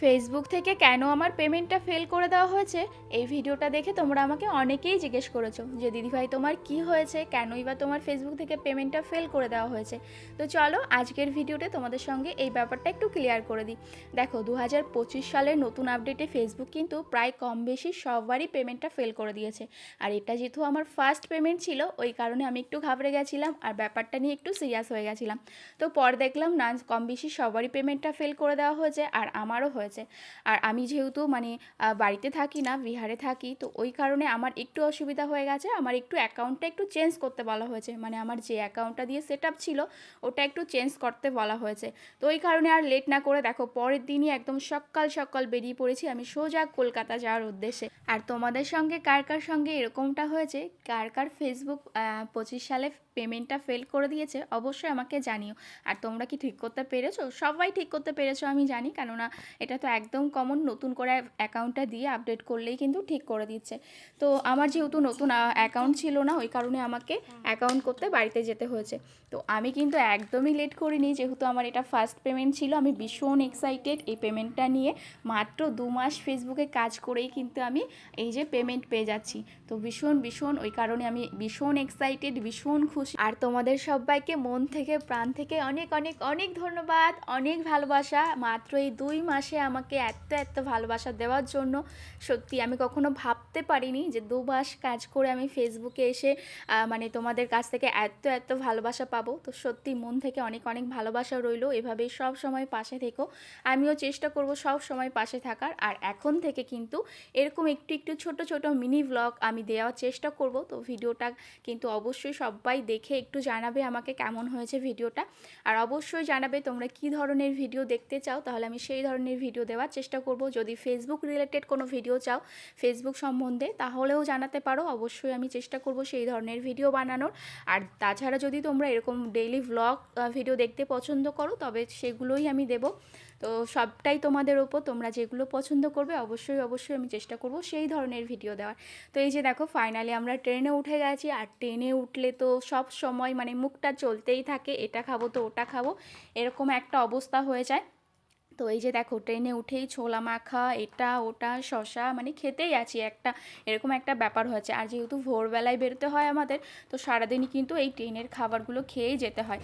Facebook থেকে কেন আমার পেমেন্টটা ফেল করে দেওয়া হয়েছে, এই ভিডিওটা দেখে তোমরা আমাকে অনেকেই জিজ্ঞেস করেছ যে, দিদিভাই, তোমার কি হয়েছে? কেনই বা তোমার ফেসবুক থেকে পেমেন্টটা ফেল করে দেওয়া হয়েছে? তো চলো, আজকের ভিডিওতে তোমাদের সঙ্গে এই ব্যাপারটা একটু ক্লিয়ার করে দিই। দেখো দু হাজার পঁচিশ সালের নতুন আপডেটে ফেসবুক কিন্তু প্রায় কম বেশি সববারই পেমেন্টটা ফেল করে দিয়েছে। আর এটা যেহেতু আমার ফার্স্ট পেমেন্ট ছিল, ওই কারণে আমি একটু ঘাবড়ে গেছিলাম আর ব্যাপারটা নিয়ে একটু সিরিয়াস হয়ে গেছিলাম। তো পর দেখলাম, না, কম বেশি সবারই পেমেন্টটা ফেল করে দেওয়া হয়েছে আর আমারও হয়েছে। আর আমি যেহেতু মানে বাড়িতে থাকি না, বিহারে থাকি, তো ওই কারণে আমার একটু অসুবিধা হয়ে গেছে। আমার একটু অ্যাকাউন্টটা একটু চেঞ্জ করতে বলা হয়েছে। মানে আমার যে অ্যাকাউন্টটা দিয়ে সেট আপ ছিল, ওটা একটু চেঞ্জ করতে বলা হয়েছে। তো ওই কারণে আর লেট না করে দেখো, পরের দিনই একদম সকাল সকাল বেরিয়ে পড়েছি আমি সোজা কলকাতা যাওয়ার উদ্দেশ্যে। আর তোমাদের সঙ্গে কার কার সঙ্গে এরকমটা হয়েছে? কার কার ফেসবুক পঁচিশ সালে পেমেন্টটা ফেল করে দিয়েছে? অবশ্যই আমাকে জানিও। আর তোমরা কি ঠিক করতে পেরেছ? সবাই ঠিক করতে পেরেছ আমি জানি, কেননা এটা তো একদম কমন নতুন করে অ্যাকাউন্টটা দিয়ে আপডেট করলেই কিন্তু ঠিক করে দিচ্ছে। তো আমার যেহেতু নতুন অ্যাকাউন্ট ছিল না, ওই কারণে আমাকে অ্যাকাউন্ট করতে বাড়িতে যেতে হয়েছে। তো আমি কিন্তু একদমই লেট করিনি, যেহেতু আমার এটা ফার্স্ট পেমেন্ট ছিল। আমি ভীষণ এক্সাইটেড এই পেমেন্টটা নিয়ে। মাত্র দু মাস ফেসবুকে কাজ করেই কিন্তু আমি এই যে পেমেন্ট পেয়ে যাচ্ছি। তো ভীষণ ভীষণ ওই কারণে আমি ভীষণ এক্সাইটেড ভীষণ খুশি। আর তোমাদের সবাইকে মন থেকে, প্রাণ থেকে অনেক অনেক অনেক ধন্যবাদ, অনেক ভালোবাসা। মাত্র এই দুই মাসে আমাকে এত এত ভালোবাসা দেওয়ার জন্য সত্যি আমি কখনো ভাবতে পারিনি যে দু মাস কাজ করে আমি ফেসবুকে এসে মানে তোমাদের কাছ থেকে এত এত ভালোবাসা পাবো। তো সত্যি মন থেকে অনেক অনেক ভালোবাসা রইল। এভাবেই সব সময় পাশে থেকো। আমিও চেষ্টা করব সব সময় পাশে থাকার। আর এখন থেকে কিন্তু এরকম একটু একটু ছোট ছোট মিনি ব্লগ আমি দেওয়ার চেষ্টা করব। তো ভিডিওটা কিন্তু অবশ্যই সবাই দেখে একটু জানাবে আমাকে কেমন হয়েছে ভিডিওটা। আর অবশ্যই জানাবে তোমরা কি ধরনের ভিডিও দেখতে চাও। তাহলে আমি সেই ধরনের ভিডিও দেওয়ার চেষ্টা করব। যদি ফেসবুক রিলেটেড কোনো ভিডিও চাও ফেসবুক সম্বন্ধে, তাহলেও জানাতে পারো। অবশ্যই আমি চেষ্টা করব সেই ধরনের ভিডিও বানানোর। আর তাছাড়া যদি তোমরা এরকম ডেইলি ভ্লগ ভিডিও দেখতে পছন্দ করো, তবে সেগুলোই আমি দেবো। তো সবটাই তোমাদের ওপর, তোমরা যেগুলো পছন্দ করবে, অবশ্যই অবশ্যই আমি চেষ্টা করব সেই ধরনের ভিডিও দেওয়ার। তো এই যে দেখো ফাইনালি আমরা ট্রেনে উঠে গেছি। আর ট্রেনে উঠলে তো সব সময় মানে মুখটা চলতেই থাকে, এটা খাব তো ওটা খাব, এরকম একটা অবস্থা হয়ে যায়। তো এই যে দেখো, ট্রেনে উঠেই ছোলা মাখা, এটা, ওটা শশা মানে খেতেই আছি একটা, এরকম একটা ব্যাপার হয়েছে। আর যেহেতু ভোরবেলায় বেরোতে হয় আমাদের, তো সারাদিনই কিন্তু এই ট্রেনের খাবারগুলো খেয়েই যেতে হয়।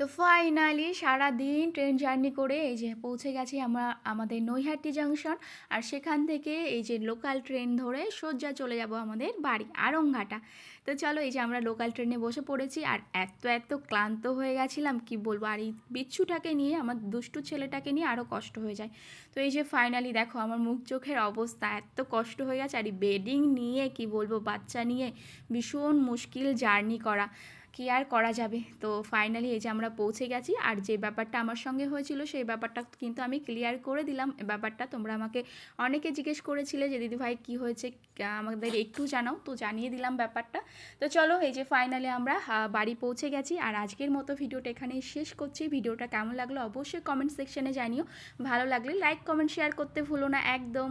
তো ফাইনালি সারাদিন ট্রেন জার্নি করে এই যে পৌঁছে গেছি আমরা, আমাদের নৈহাটি জাংশন আর সেখান থেকে এই যে লোকাল ট্রেন ধরে সোজা চলে যাব আমাদের বাড়ি আরংঘাটা তো চলো এই যে আমরা লোকাল ট্রেনে বসে পড়েছি আর এত এত ক্লান্ত হয়ে গেছিলাম, কি বলব? আর এই বিচ্ছুটাকে নিয়ে, আমার দুষ্টু ছেলেটাকে নিয়ে আরও কষ্ট হয়ে যায়। তো এই যে ফাইনালি দেখো আমার মুখ চোখের অবস্থা এত কষ্ট হয়ে গেছে, আর এই বেডিং নিয়ে, কি বলব? বাচ্চা নিয়ে ভীষণ মুশকিল জার্নি করা। কি আর করা যাবে? তো ফাইনালি এই যে আমরা পৌঁছে গেছি, আর যে ব্যাপারটা আমার সঙ্গে হয়েছিল সেই ব্যাপারটা কিন্তু আমি ক্লিয়ার করে দিলাম। ব্যাপারটা তোমরা আমাকে অনেকে জিজ্ঞেস করেছিলে যে দিদিভাই কি হয়েছে? আমাদের একটু জানাও। তো জানিয়ে দিলাম ব্যাপারটা। তো চলো এই যে ফাইনালি আমরা বাড়ি পৌঁছে গেছি, আর আজকের মতো ভিডিওটা এখানেই শেষ করছি। ভিডিওটা কেমন লাগল অবশ্যই কমেন্ট সেকশনে জানিও। ভালো লাগলে লাইক কমেন্ট শেয়ার করতে ভুলো না, একদম।